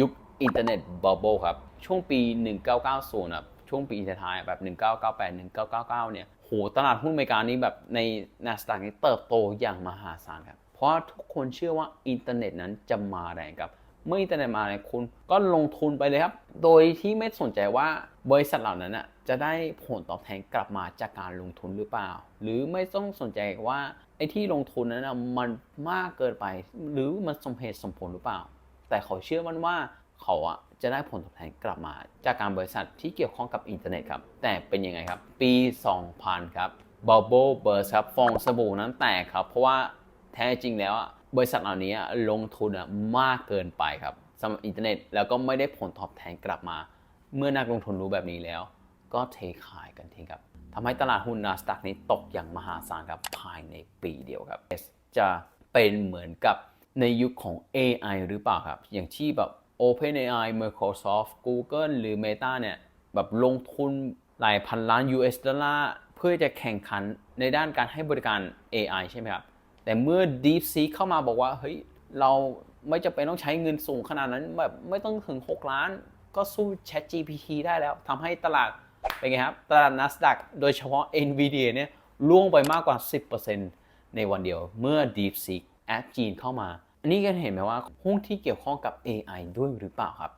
ยุคอินเทอร์เน็ตบับเบิลครับ ช่วงปี 1990ครับช่วงปีท้ายๆแบบ 1998 1999 เนี่ยโหตลาดหุ้นอเมริกานี้แบบใน NASDAQ นี้เติบโตอย่างมหาศาลครับ เพราะทุกคนเชื่อว่าอินเทอร์เน็ตนั้นจะมาแรงครับ เมื่ออินเทอร์เน็ตมาเนี่ยคุณก็ลงทุนไปเลยครับ โดยที่ไม่สนใจว่าบริษัทเหล่านั้นน่ะจะได้ผลตอบแทนกลับมาจากการลงทุนหรือเปล่า หรือไม่ต้องสนใจว่าไอ้ที่ลงทุนนั้นนะมันมากเกินไป หรือมันสมเหตุสมผลหรือเปล่า แต่เขาเชื่อมันว่าเขาอะจะได้ผลตอบแทนกลับมา จากการบริษัทที่เกี่ยวข้องกับอินเทอร์เน็ตครับ แต่เป็นยังไงครับ ปี 2000 ครับ Bubble Burst ครับฟองสบู่นั้นแตกครับ เพราะว่าแท้จริงแล้วอะบริษัทเหล่านี้ลงทุนมากเกินไปครับสำหรับอินเทอร์เน็ตแล้วก็ไม่ได้ผลตอบแทนกลับมา เมื่อนักลงทุนรู้แบบนี้แล้ว ก็เทขายกันทิ้งครับทำให้ตลาดหุ้น NASDAQ นี้ตกอย่างมหาศาลครับภายในปีเดียวครับจะเป็นเหมือนกับ ในยุคของ AI หรือเปล่าครับ อย่างที่แบบ OpenAI Microsoft Google หรือ Meta เนี่ยแบบลงทุนหลายพันล้าน US ดอลลาร์เพื่อจะแข่งขันในด้านการให้บริการ AI ใช่ไหมครับ แต่เมื่อ DeepSeek เข้ามาบอกว่า เฮ้ย เราไม่จำเป็นต้องใช้เงินสูงขนาดนั้นแบบไม่ต้องถึง 6 ล้าน ก็สู้ ChatGPT ได้แล้วทำให้ตลาดเป็นไงครับ ตลาด NASDAQ โดยเฉพาะ NVIDIA เนี่ยร่วงไปมากกว่า 10%ในวันเดียวเมื่อ DeepSeek แอปจีนเข้ามา อันนี้ก็เห็นไหมว่าหุ้นที่เกี่ยวข้องกับ AI ด้วยหรือเปล่าครับ